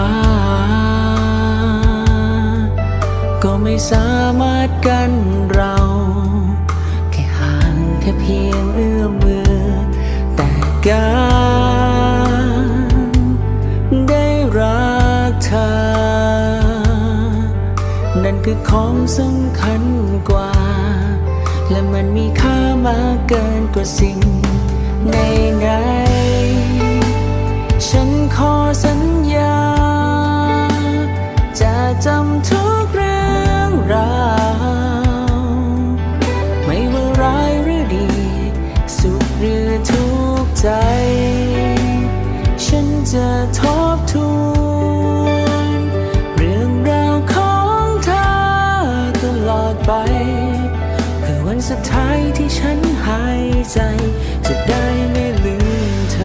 า ก็ไม่สามารถกันเรา แค่ห่างแค่เพียงเอื้อมมือ แต่การได้รักเธอ นั่นคือของสำคัญกว่า และมันมีค่ามากเกินกว่าสิ่งในนั้น ขอสัญญา จะจำทุกเรื่องราว ไม่ว่าร้ายหรือดี สุขหรือทุกข์ใจ ฉันจะทบทวนเรื่องราวของเธอตลอดไปเพื่อวันสุดท้ายที่ฉัน